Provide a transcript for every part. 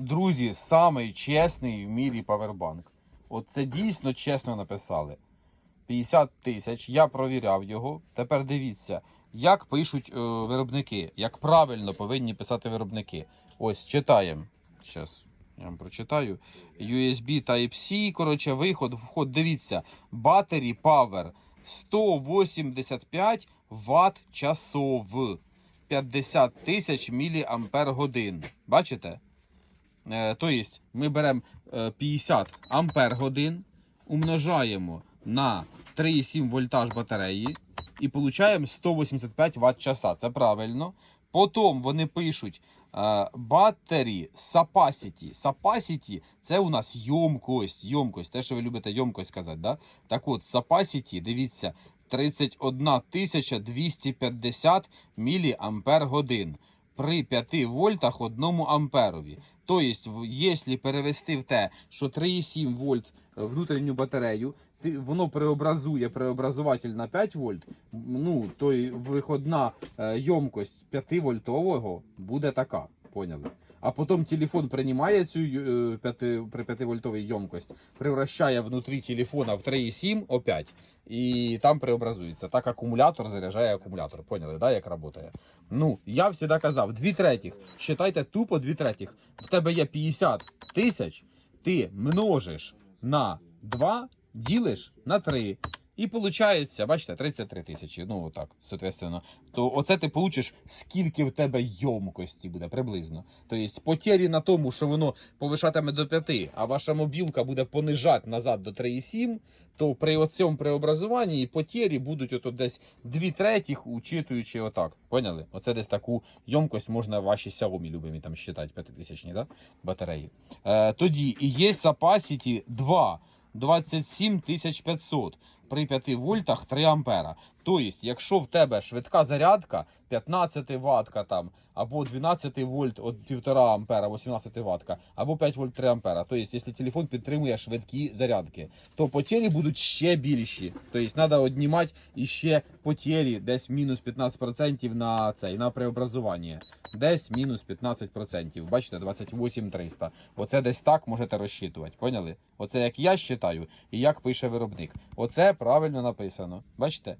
друзі, самий чесний в мірі павербанк. От це дійсно чесно написали. 50 тисяч. Я провіряв його. Тепер дивіться, як пишуть е, виробники, як правильно повинні писати виробники. Ось читаємо. Зараз я вам прочитаю. USB Type-C, коротше, виход, вход. Дивіться. Battery Power 185 Вт часов. 50 тисяч міліампер годин. Бачите? Е, то есть ми беремо е, 50 ампер годин, умножаємо на 3,7 вольтаж батареї і получаємо 185 Вт часа. Це правильно. Потім вони пишуть е, battery capacity. Capacity – це у нас йомкость. Йомкость, те, що ви любите йомкость казати. Да? Так от, capacity, дивіться, 31 250 міліампер годин при 5 вольтах 1 амперові. Тобто, якщо перевести в те, що 3,7 вольт е, внутрішню батарею, воно преобразує преобразуватель на 5 вольт, ну, то виходна е, ємкость 5 вольтового буде така. Поняли? А потім телефон приймає цю е, 5, при 5 вольтовій ємкость, превращає внутрі телефона в 3,7 опять, і там преобразується. Так акумулятор заряджає акумулятор. Поняли, да, як працює? Ну, я завжди казав, дві третіх. Считайте тупо дві третіх. В тебе є 50 тисяч, ти множиш на 2, ділиш на 3. І виходить, бачите, 33 тисячі. Ну, отак, соответственно. То оце ти получиш, скільки в тебе йомкості буде приблизно. Тобто потері на тому, що воно повишатиме до 5, а ваша мобілка буде понижати назад до 3,7, то при цьому преобразуванні і потері будуть ото десь 2 третіх, учитуючи отак. Поняли? Оце десь таку йомкость можна ваші Xiaomi любимі там считати 5000 да? батареї. Е, тоді і є Capacity 2. 27 500 при 5 вольтах 3 ампера. Тобто, якщо в тебе швидка зарядка 15 ватка там, або 12 вольт от 1,5 ампера, 18 ватка, або 5 вольт 3 ампера. Тобто, якщо телефон підтримує швидкі зарядки, то потері будуть ще більші. Тобто, треба віднімати іще потері десь мінус 15% на цей, на преобразування. Десь мінус 15%. Бачите, 28 300. Оце десь так можете розчитувати. Поняли? Оце як я вважаю і як пише виробник. Оце правильно написано. Бачите?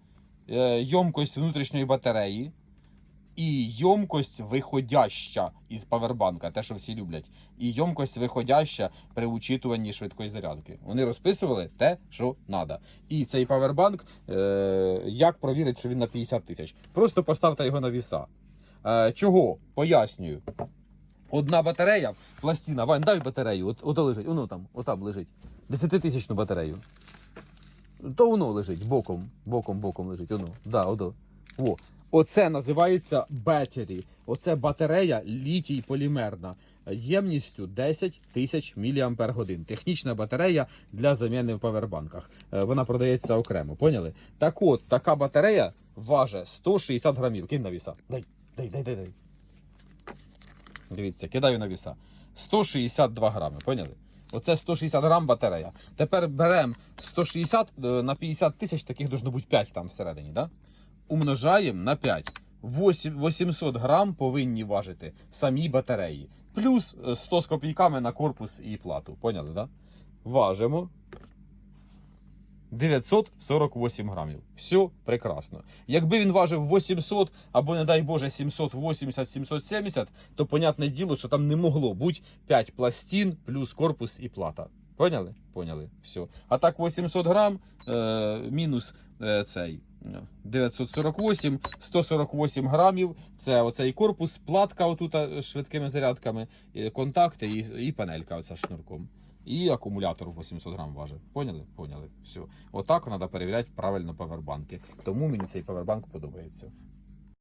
Е, Йомкость внутрішньої батареї і йомкость виходяща із павербанка, те, що всі люблять. І йомкость виходяща при учитуванні швидкої зарядки. Вони розписували те, що треба. І цей павербанк, е, як провірити, що він на 50 тисяч? Просто поставте його на віса. Е, чого? Пояснюю. Одна батарея, пластина, Вань, дай батарею, от, ото лежить, воно там, отам лежить. 10-тисячну батарею. То воно лежить боком, боком, боком лежить. Воно. Да, ото. Во. Оце називається battery. Оце батарея літій полімерна ємністю 10 тисяч мАч. Технічна батарея для заміни в павербанках. Е, Вона продається окремо, поняли? Так от, така батарея важить 160 грамів. Кинь на віса. Дай, дай, дай, дай, дай. Дивіться, кидаю на віса. 162 грами, поняли? Оце 160 грам батарея. Тепер беремо 160 е, на 50 тисяч, таких должно бути 5 там всередині, да? Умножаємо на 5. 8 800 грам повинні важити самі батареї. Плюс е, 100 з копійками на корпус і плату. Поняли, да? Важимо. 948 грамів. Все прекрасно. Якби він важив 800 або, не дай Боже, 780-770, то понятне діло, що там не могло бути 5 пластин плюс корпус і плата. Поняли? Поняли. Все. А так 800 грам е, мінус е, цей. е, 948, 148 грамів. Це оцей корпус, платка отута з швидкими зарядками, контакти і, і панелька оця шнурком. І акумулятор 800 грам важить. Поняли? Поняли. Все. Отак треба перевіряти правильно павербанки. Тому мені цей павербанк подобається.